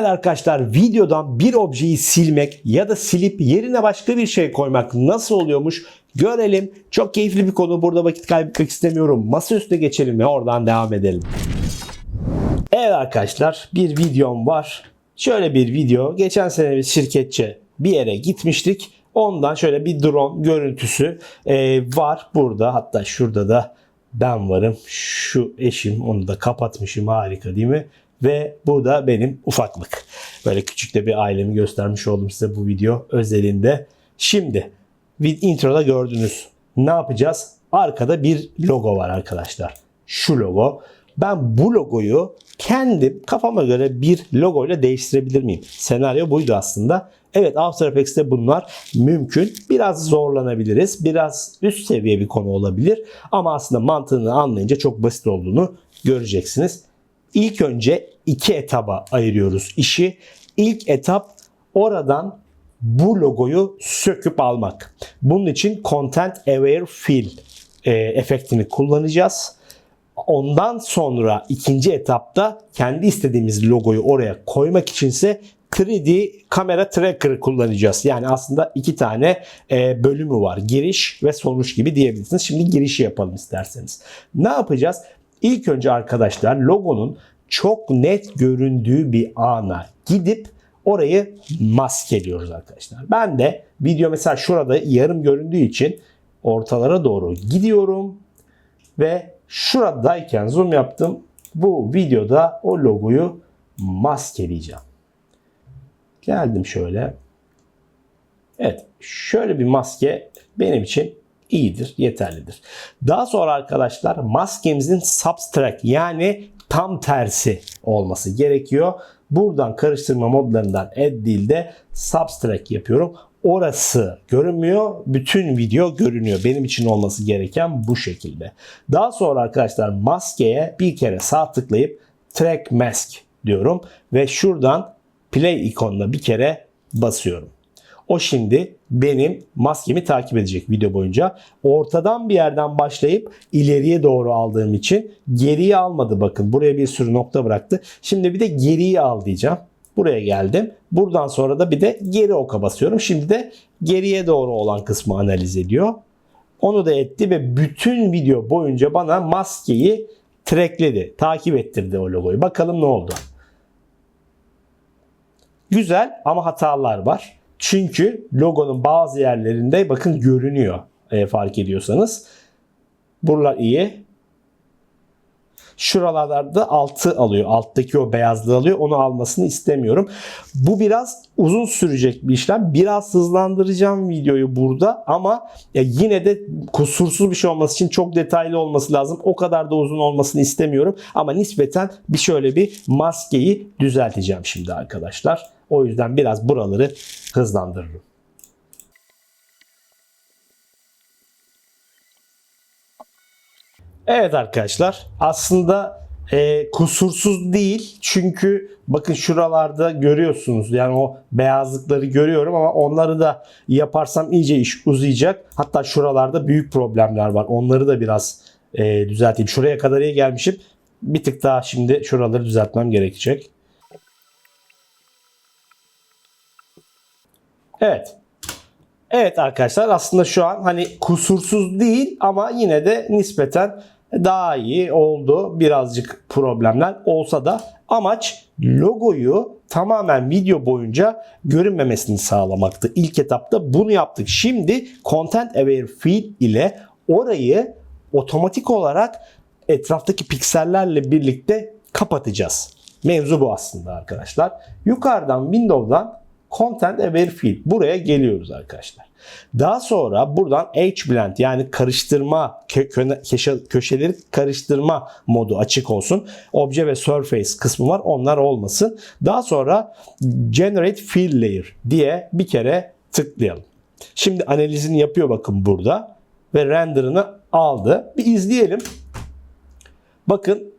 Evet arkadaşlar videodan bir objeyi silmek ya da silip yerine başka bir şey koymak nasıl oluyormuş görelim. Çok keyifli bir konu. Burada vakit kaybetmek istemiyorum. Masa üstüne geçelim ve oradan devam edelim. Evet arkadaşlar bir videom var. Şöyle bir video. Geçen sene biz şirketçe bir yere gitmiştik. Ondan şöyle bir drone görüntüsü e, var burada. Hatta şurada da ben varım. Şu eşim onu da kapatmışım harika değil mi? Ve bu da benim ufaklık. Böyle küçük de bir ailemi göstermiş oldum size bu video özelinde. Şimdi introda gördünüz. Ne yapacağız? Arkada bir logo var arkadaşlar. Şu logo. Ben bu logoyu kendim kafama göre bir logoyla değiştirebilir miyim? Senaryo buydu aslında. Evet After Effects'te bunlar mümkün. Biraz zorlanabiliriz. Biraz üst seviye bir konu olabilir. Ama aslında mantığını anlayınca çok basit olduğunu göreceksiniz. İlk önce iki etaba ayırıyoruz işi. İlk etap oradan bu logoyu söküp almak. Bunun için Content Aware Fill e, efektini kullanacağız. Ondan sonra ikinci etapta kendi istediğimiz logoyu oraya koymak içinse 3D kamera tracker kullanacağız. Yani aslında iki tane e, bölümü var. Giriş ve sonuç gibi diyebilirsiniz. Şimdi girişi yapalım isterseniz. Ne yapacağız? İlk önce arkadaşlar logonun çok net göründüğü bir ana gidip orayı maskeliyoruz arkadaşlar. Ben de video mesela şurada yarım göründüğü için ortalara doğru gidiyorum ve şuradayken zoom yaptım. Bu videoda o logoyu maskeleyeceğim. Geldim şöyle. Evet, şöyle bir maske benim için iyidir, yeterlidir. Daha sonra arkadaşlar maskemizin subtract yani tam tersi olması gerekiyor. Buradan karıştırma modlarından add değil de subtract yapıyorum. Orası görünmüyor. Bütün video görünüyor. Benim için olması gereken bu şekilde. Daha sonra arkadaşlar maskeye bir kere sağ tıklayıp track mask diyorum ve şuradan play ikonuna bir kere basıyorum. O şimdi benim maskemi takip edecek video boyunca. Ortadan bir yerden başlayıp ileriye doğru aldığım için geriye almadı bakın. Buraya bir sürü nokta bıraktı. Şimdi bir de geriye al diyeceğim. Buraya geldim. Buradan sonra da bir de geri oka basıyorum. Şimdi de geriye doğru olan kısmı analiz ediyor. Onu da etti ve bütün video boyunca bana maskeyi trackledi. Takip ettirdi o logoyu. Bakalım ne oldu. Güzel ama hatalar var. Çünkü logonun bazı yerlerinde bakın görünüyor e, fark ediyorsanız. Buralar iyi. Şuralarda altı alıyor. Alttaki o beyazlığı alıyor. Onu almasını istemiyorum. Bu biraz uzun sürecek bir işlem. Biraz hızlandıracağım videoyu burada ama yine de kusursuz bir şey olması için çok detaylı olması lazım. O kadar da uzun olmasını istemiyorum. Ama nispeten bir şöyle bir maskeyi düzelteceğim şimdi arkadaşlar. O yüzden biraz buraları hızlandırırım. Evet arkadaşlar aslında e, kusursuz değil çünkü bakın şuralarda görüyorsunuz yani o beyazlıkları görüyorum ama onları da yaparsam iyice iş uzayacak. Hatta şuralarda büyük problemler var onları da biraz e, düzelteyim. Şuraya kadar iyi gelmişim bir tık daha şimdi şuraları düzeltmem gerekecek. Evet. Evet arkadaşlar aslında şu an hani kusursuz değil ama yine de nispeten daha iyi oldu. Birazcık problemler olsa da amaç logoyu tamamen video boyunca görünmemesini sağlamaktı. İlk etapta bunu yaptık. Şimdi Content Aware Fill ile orayı otomatik olarak etraftaki piksellerle birlikte kapatacağız. Mevzu bu aslında arkadaşlar. Yukarıdan Windows'dan Content Aware Fill. Buraya geliyoruz arkadaşlar. Daha sonra buradan H-Blend yani karıştırma, köşe, köşeleri karıştırma modu açık olsun. Obje ve Surface kısmı var. Onlar olmasın. Daha sonra Generate Fill Layer diye bir kere tıklayalım. Şimdi analizini yapıyor bakın burada. Ve renderını aldı. Bir izleyelim. Bakın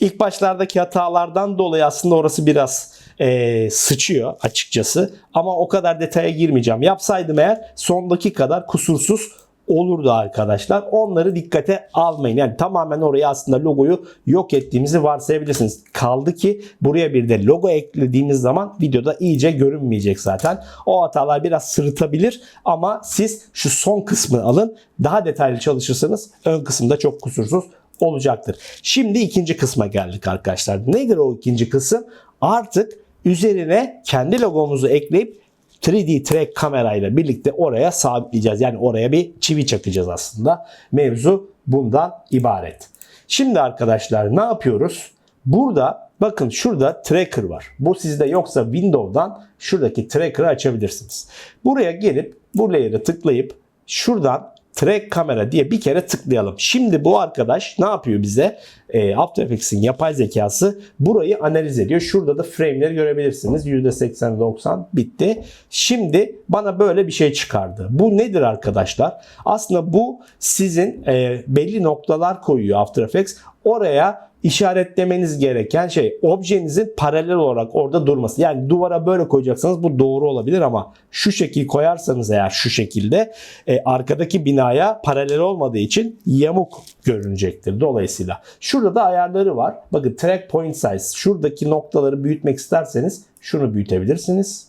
ilk başlardaki hatalardan dolayı aslında orası biraz e, sıçıyor açıkçası. Ama o kadar detaya girmeyeceğim. Yapsaydım eğer sondaki kadar kusursuz olurdu arkadaşlar. Onları dikkate almayın. Yani tamamen oraya aslında logoyu yok ettiğimizi varsayabilirsiniz. Kaldı ki buraya bir de logo eklediğimiz zaman videoda iyice görünmeyecek zaten. O hatalar biraz sırıtabilir ama siz şu son kısmı alın. Daha detaylı çalışırsanız ön kısımda çok kusursuz olacaktır. Şimdi ikinci kısma geldik arkadaşlar. Nedir o ikinci kısım? Artık üzerine kendi logomuzu ekleyip 3D track kamerayla birlikte oraya sabitleyeceğiz. Yani oraya bir çivi çakacağız aslında. Mevzu bundan ibaret. Şimdi arkadaşlar ne yapıyoruz? Burada bakın şurada tracker var. Bu sizde yoksa Windows'dan şuradaki tracker'ı açabilirsiniz. Buraya gelip bu layer'ı tıklayıp şuradan track kamera diye bir kere tıklayalım. Şimdi bu arkadaş ne yapıyor bize? E, After Effects'in yapay zekası burayı analiz ediyor. Şurada da frame'leri görebilirsiniz. %80-90 bitti. Şimdi bana böyle bir şey çıkardı. Bu nedir arkadaşlar? Aslında bu sizin e, belli noktalar koyuyor After Effects. Oraya işaretlemeniz gereken şey objenizin paralel olarak orada durması. Yani duvara böyle koyacaksanız bu doğru olabilir ama şu şekil koyarsanız eğer şu şekilde e, arkadaki binaya paralel olmadığı için yamuk görünecektir. Dolayısıyla şurada da ayarları var. Bakın track point size. Şuradaki noktaları büyütmek isterseniz şunu büyütebilirsiniz.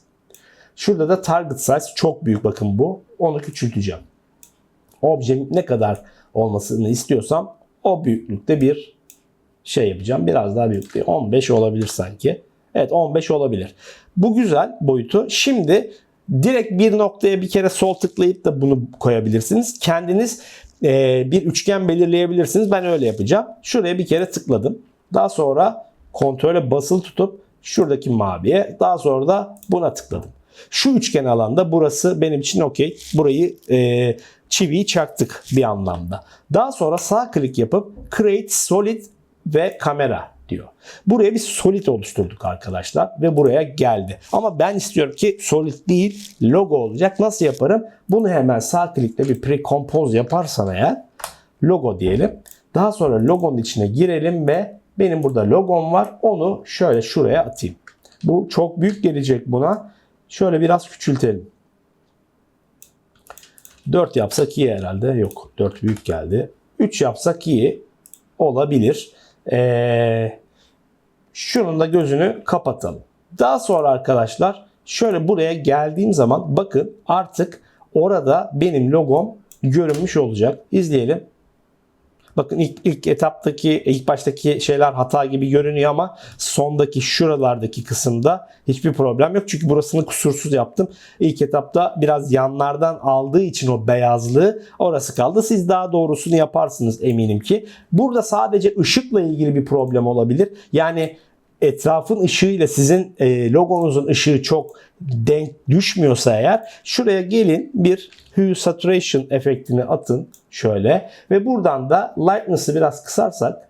Şurada da target size çok büyük bakın bu. Onu küçülteceğim. Objenin ne kadar olmasını istiyorsam o büyüklükte bir şey yapacağım. Biraz daha büyük bir 15 olabilir sanki. Evet 15 olabilir. Bu güzel boyutu. Şimdi direkt bir noktaya bir kere sol tıklayıp da bunu koyabilirsiniz. Kendiniz e, bir üçgen belirleyebilirsiniz. Ben öyle yapacağım. Şuraya bir kere tıkladım. Daha sonra kontrole basılı tutup şuradaki maviye daha sonra da buna tıkladım. Şu üçgen alanda burası benim için okey. Burayı e, çiviyi çaktık bir anlamda. Daha sonra sağ klik yapıp Create Solid ve kamera diyor. Buraya bir solid oluşturduk arkadaşlar ve buraya geldi. Ama ben istiyorum ki solid değil logo olacak. Nasıl yaparım? Bunu hemen sağ klikle bir pre-compose yaparsam eğer logo diyelim. Daha sonra logonun içine girelim ve benim burada logom var. Onu şöyle şuraya atayım. Bu çok büyük gelecek buna. Şöyle biraz küçültelim. 4 yapsak iyi herhalde. Yok 4 büyük geldi. 3 yapsak iyi olabilir. Ee, şunun da gözünü kapatalım. Daha sonra arkadaşlar şöyle buraya geldiğim zaman bakın artık orada benim logom görünmüş olacak. İzleyelim. Bakın ilk, ilk etaptaki, ilk baştaki şeyler hata gibi görünüyor ama sondaki şuralardaki kısımda hiçbir problem yok. Çünkü burasını kusursuz yaptım. İlk etapta biraz yanlardan aldığı için o beyazlığı orası kaldı. Siz daha doğrusunu yaparsınız eminim ki. Burada sadece ışıkla ilgili bir problem olabilir. Yani etrafın ışığıyla sizin e, logonuzun ışığı çok denk düşmüyorsa eğer şuraya gelin bir hue saturation efektini atın şöyle ve buradan da lightness'ı biraz kısarsak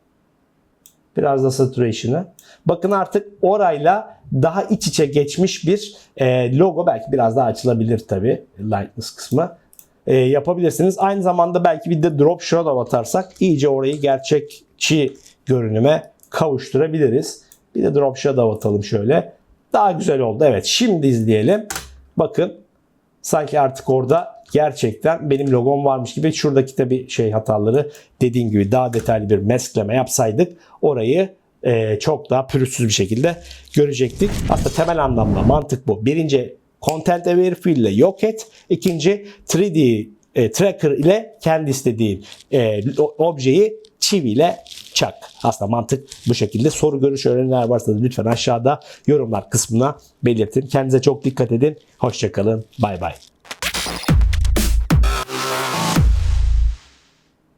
biraz da saturation'ı bakın artık orayla daha iç içe geçmiş bir e, logo belki biraz daha açılabilir tabi lightness kısmı e, yapabilirsiniz. Aynı zamanda belki bir de drop shadow atarsak iyice orayı gerçekçi görünüme kavuşturabiliriz. Bir de drop shadow atalım şöyle. Daha güzel oldu. Evet şimdi izleyelim. Bakın sanki artık orada gerçekten benim logom varmış gibi şuradaki tabi şey hataları dediğim gibi daha detaylı bir meskleme yapsaydık orayı e, çok daha pürüzsüz bir şekilde görecektik. Aslında temel anlamda mantık bu. Birinci Content Aware Fill ile yok et. İkinci 3D e, Tracker ile kendi istediğin e, objeyi çiviyle çak. Aslında mantık bu şekilde. Soru görüş öğreniler varsa da lütfen aşağıda yorumlar kısmına belirtin. Kendinize çok dikkat edin. Hoşçakalın. Bay bay.